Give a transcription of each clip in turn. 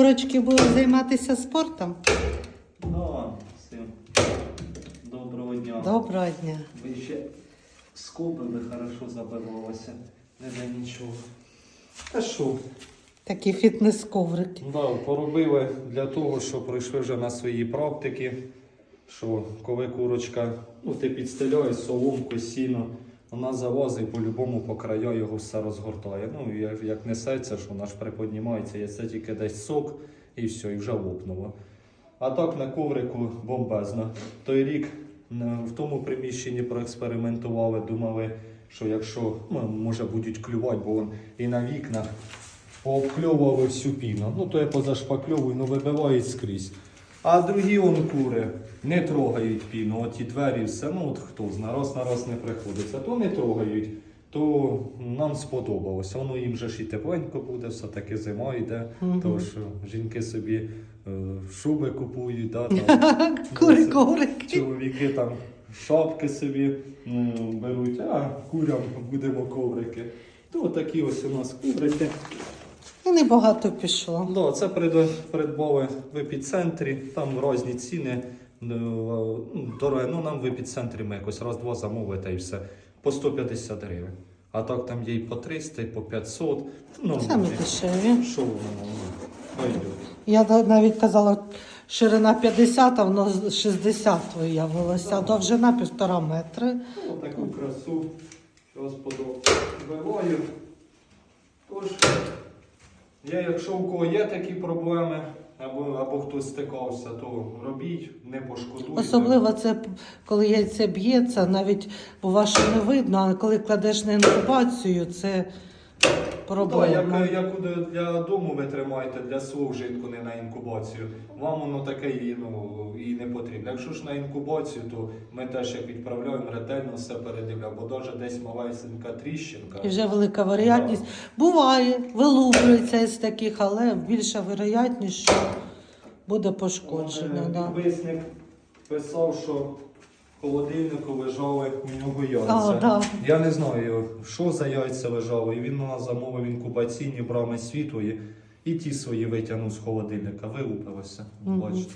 Курочки будуть займатися спортом? Да, всім. Доброго дня. Доброго дня. Ви ще скобили, хорошо забивалося. Не за нічого. Та що? Такі фітнес-коврики. Да, поробили для того, що пройшли вже на свої практики. Що коли курочка, ну ти підстеляєш соломку, сіно, вона залазить по-любому по краю його все розгортає. Ну, і як, несеться, що вона ж приподнімається, і це тільки десь сок і все, і вже лопнуло. А так на коврику бомбезно. Той рік в тому приміщенні проекспериментували, думали, що якщо ну, може будуть клювати, бо і на вікнах пообкльовували всю піну. Ну то я позашпакльовую, ну вибивають скрізь. А другі он кури не трогають піну, оті двері, все, ну от хто знає, раз на раз не приходиться, то не трогають, то нам сподобалося. Воно їм же ж і тепленько буде, все таки зима йде, то що жінки собі е, шуби купують, да, там, чоловіки там шапки собі м, беруть, а курям будемо коврики. То такі ось у нас коврики. І небагато пішло. Да, це прид- придбали в епіцентрі, там різні ціни. е, ну, Дороге, ну нам в епіцентрі ми якось раз-два замовили і все. По 150 гривень. А так там є і по 300, і по 500. Ну, Самі ну, дешеві. Що воно ну. Я навіть казала, ширина 50, а воно 60 виявилося, а довжина півтора метри. Ну, таку красу. Зараз подобаю. Тож, я, якщо у кого є такі проблеми, або, або хтось стикався, то робіть, не пошкодуйте. Особливо це коли яйце б'ється, навіть бува, що не видно, а коли кладеш на інкубацію, це Ну, так, як, як для- дому ви тримаєте, для свого вжитку, не на інкубацію, вам воно таке і, ну, і не потрібно. Якщо ж на інкубацію, то ми теж як відправляємо, ретельно все передивляємо, бо навіть десь малесенька тріщинка. І вже велика вероятність. Буває, вилуплюється із таких, але більша вероятність, що буде пошкоджено. Мене Да. Писав, що холодильнику лежали у нього яйця. А, да. Я не знаю, що за яйця лежали. І він у нас замовив інкубаційні брами світої. І ті свої витягнув з холодильника, вилупилося. Мгм. Бачите.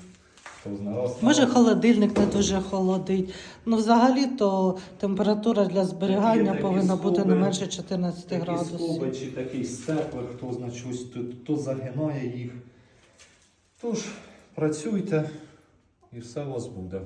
Може, холодильник не дуже холодить. Ну, взагалі, то температура для зберігання такі повинна бути не менше 14 Такі градусів. скоби чи такий степлер, хто значить, щось тут, то загинає їх. Тож, працюйте і все у вас буде.